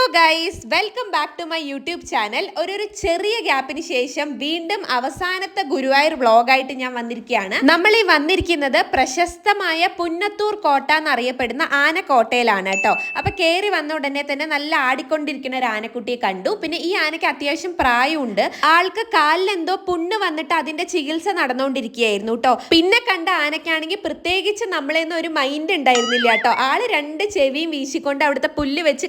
Hello guys welcome back to my YouTube channel ഒരു ഒരു ചെറിയ ഗ്യാപ്പിന് ശേഷം വീണ്ടും അവസാനത്തെ ഗുരുവായൂർ വ്ളോഗായിട്ട് ഞാൻ വന്നിരിക്കുകയാണ്. നമ്മൾ ഈ വന്നിരിക്കുന്നത് പ്രശസ്തമായ പുന്നത്തൂർ കോട്ട എന്നറിയപ്പെടുന്ന ആനക്കോട്ടയിലാണ് കേട്ടോ. അപ്പൊ കയറി വന്ന ഉടനെ തന്നെ നല്ല ആടിക്കൊണ്ടിരിക്കുന്ന ഒരു ആനക്കുട്ടിയെ കണ്ടു. പിന്നെ ഈ ആനയ്ക്ക് അത്യാവശ്യം പ്രായമുണ്ട്. ആൾക്ക് കാലിലെന്തോ പുണ്ണ് വന്നിട്ട് അതിന്റെ ചികിത്സ നടന്നുകൊണ്ടിരിക്കുകയായിരുന്നു കേട്ടോ. പിന്നെ കണ്ട ആനക്കാണെങ്കിൽ പ്രത്യേകിച്ച് നമ്മളെന്ന് ഒരു മൈൻഡ് ഉണ്ടായിരുന്നില്ല കേട്ടോ. ആൾ രണ്ട് ചെവിയും വീശിക്കൊണ്ട് അവിടുത്തെ പുല്ല് വെച്ച്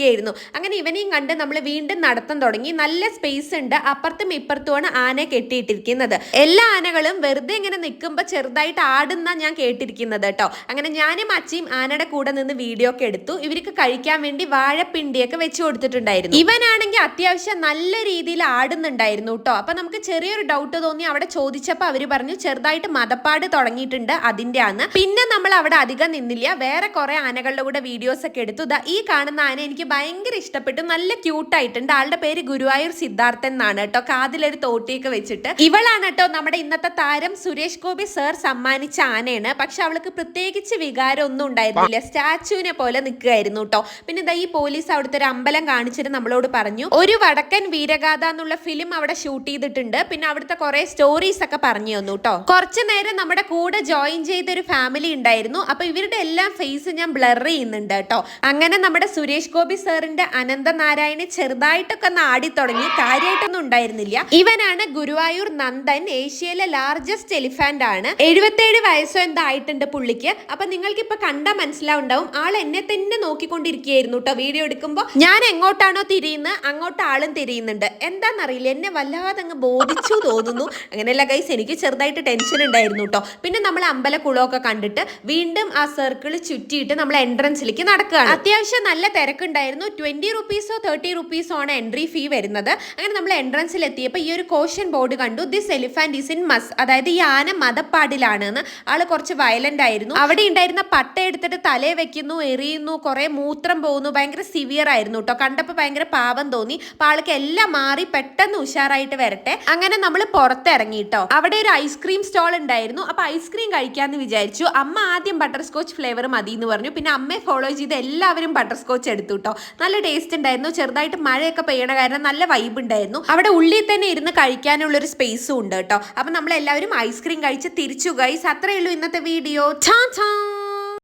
കളിച്ചുകൊണ്ടിരിക്കുകയായിരുന്നു അങ്ങനെ ഇവനെയും കണ്ട് നമ്മൾ വീണ്ടും നടത്തം തുടങ്ങി. നല്ല സ്പേസ് ഉണ്ട്. അപ്പുറത്തും ഇപ്പുറത്തുമാണ് ആന കെട്ടിയിട്ടിരിക്കുന്നത്. എല്ലാ ആനകളും വെറുതെ ഇങ്ങനെ നിൽക്കുമ്പോൾ ചെറുതായിട്ട് ആടുന്ന ഞാൻ കേട്ടിരിക്കുന്നത് കേട്ടോ. അങ്ങനെ ഞാനും അച്ചിയും ആനയുടെ കൂടെ നിന്ന് വീഡിയോ ഒക്കെ എടുത്തു. ഇവർക്ക് കഴിക്കാൻ വേണ്ടി വാഴപ്പിണ്ടിയൊക്കെ വെച്ച് കൊടുത്തിട്ടുണ്ടായിരുന്നു. ഇവനാണെങ്കിൽ അത്യാവശ്യം നല്ല രീതിയിൽ ആടുന്നുണ്ടായിരുന്നു കേട്ടോ. അപ്പൊ നമുക്ക് ചെറിയൊരു ഡൗട്ട് തോന്നി. അവിടെ ചോദിച്ചപ്പോൾ അവർ പറഞ്ഞു ചെറുതായിട്ട് മതപ്പാട് തുടങ്ങിയിട്ടുണ്ട് അതിന്റെ ആണ് പിന്നെ നമ്മൾ അവിടെ അധികം നിന്നില്ല. വേറെ കുറെ ആനകളുടെ കൂടെ വീഡിയോസ് ഒക്കെ എടുത്തു. ഈ കാണുന്ന ആന എനിക്ക് ഭയങ്കര ഇഷ്ടപ്പെട്ടു. നല്ല ക്യൂട്ടായിട്ടുണ്ട് ആളുടെ പേര് ഗുരുവായൂർ സിദ്ധാർത്ഥൻ എന്നാണ് കേട്ടോ. കാതിലൊരു തോട്ടിയൊക്കെ വെച്ചിട്ട്. ഇവളാണ് കേട്ടോ നമ്മുടെ ഇന്നത്തെ താരം സുരേഷ് ഗോപി സർ സമ്മാനിച്ച ആനയാണ്. പക്ഷെ അവൾക്ക് പ്രത്യേകിച്ച് വികാരം ഒന്നും ഉണ്ടായിരുന്നില്ല സ്റ്റാച്ചുവിനെ പോലെ നിൽക്കുകയായിരുന്നു കേട്ടോ. പിന്നെ ഇതാ ഈ പോലീസ് അവിടുത്തെ ഒരു അമ്പലം കാണിച്ചിട്ട് നമ്മളോട് പറഞ്ഞു. ഒരു വടക്കൻ വീരഗാഥ എന്നുള്ള ഫിലിം അവിടെ ഷൂട്ട് ചെയ്തിട്ടുണ്ട്. പിന്നെ അവിടുത്തെ കുറെ സ്റ്റോറീസ് ഒക്കെ പറഞ്ഞു തന്നു കേട്ടോ. കുറച്ചു നേരം നമ്മുടെ കൂടെ ജോയിൻ ചെയ്ത ഒരു ഫാമിലി ഉണ്ടായിരുന്നു. അപ്പൊ ഇവരുടെ എല്ലാം ഫേസ് ഞാൻ ബ്ലർ ചെയ്യുന്നുണ്ട് കേട്ടോ. അങ്ങനെ നമ്മുടെ സുരേഷ് ഗോപി സാറിന്റെ അനന്തനാരായണി ചെറുതായിട്ടൊക്കെ നാടി തുടങ്ങി കാര്യമായിട്ടൊന്നും ഉണ്ടായിരുന്നില്ല. ഇവനാണ് ഗുരുവായൂർ നന്ദൻ ഏഷ്യയിലെ ലാർജസ്റ്റ് എലിഫാന്റ് ആണ്. എഴുപത്തേഴ് വയസ്സോ എന്തോ ആയിട്ടുണ്ട് പുള്ളിക്ക്. അപ്പൊ നിങ്ങൾക്ക് ഇപ്പൊ കണ്ടാൽ മനസ്സിലാവുണ്ടാവും. ആൾ എന്നെ തന്നെ നോക്കിക്കൊണ്ടിരിക്കുകയായിരുന്നു കേട്ടോ വീഡിയോ എടുക്കുമ്പോൾ ഞാൻ എങ്ങോട്ടാണോ തിരിയുന്നത് അങ്ങോട്ട് ആളും തിരിയുന്നുണ്ട്. എന്താണെന്നറിയില്ല എന്നെ വല്ലാതെ അങ്ങ് ബോധിച്ചു തോന്നുന്നു. അങ്ങനെയല്ല ഗൈസ് എനിക്ക് ചെറുതായിട്ട് ടെൻഷൻ ഉണ്ടായിരുന്നു കേട്ടോ. പിന്നെ നമ്മൾ അമ്പലക്കുളമൊക്കെ കണ്ടിട്ട് വീണ്ടും ആ സർക്കിൾ ചുറ്റിയിട്ട് നമ്മൾ എൻട്രൻസിലേക്ക് നടക്കുകയാണ്. അത്യാവശ്യം നല്ല തിരക്കുണ്ടായിരുന്നു. ട്വന്റി റുപ്പീസോ തേർട്ടി റുപ്പീസോ ആണ് എൻട്രി ഫീ വരുന്നത്. അങ്ങനെ നമ്മൾ എൻട്രൻസിൽ എത്തിയപ്പോൾ ഈ ഒരു കോഷൻ ബോർഡ് കണ്ടു. This elephant is in musth അതായത് ഈ ആന മതപ്പാടിലാണ് എന്ന് ആൾ കുറച്ച് വയലന്റ് ആയിരുന്നു. അവിടെ ഉണ്ടായിരുന്ന പട്ട എടുത്തിട്ട് തലേ വെക്കുന്നു എറിയുന്നു കുറെ മൂത്രം പോകുന്നു. ഭയങ്കര സിവിയർ ആയിരുന്നു കേട്ടോ കണ്ടപ്പോൾ ഭയങ്കര പാവം തോന്നി. അപ്പൊ ആൾക്ക് എല്ലാം മാറി പെട്ടെന്ന് ഉഷാറായിട്ട് വരട്ടെ. അങ്ങനെ നമ്മൾ പുറത്തിറങ്ങി കേട്ടോ അവിടെ ഒരു ഐസ്ക്രീം സ്റ്റോൾ ഉണ്ടായിരുന്നു. അപ്പൊ ഐസ്ക്രീം കഴിക്കാന്ന് വിചാരിച്ചു. അമ്മ ആദ്യം ബട്ടർ സ്കോച്ച് ഫ്ലേവർ മതി എന്ന് പറഞ്ഞു. പിന്നെ അമ്മയെ ഫോളോ ചെയ്ത് എല്ലാവരും ബട്ടർ സ്കോച്ച് എടുത്തു കേട്ടോ നല്ല ടേസ്റ്റ് ഉണ്ടായിരുന്നു. ചെറുതായിട്ട് മഴയൊക്കെ പെയ്യണ കാരണം നല്ല വൈബ് ഉണ്ടായിരുന്നു. അവിടെ ഉള്ളിൽ തന്നെ ഇരുന്ന് കഴിക്കാനുള്ള ഒരു സ്പേസും ഉണ്ട് കേട്ടോ. അപ്പൊ നമ്മൾ എല്ലാവരും ഐസ്ക്രീം കഴിച്ച് തിരിച്ചു ഗൈസ് അത്രയേ ഉള്ളൂ ഇന്നത്തെ വീഡിയോ ഛാ ഛാ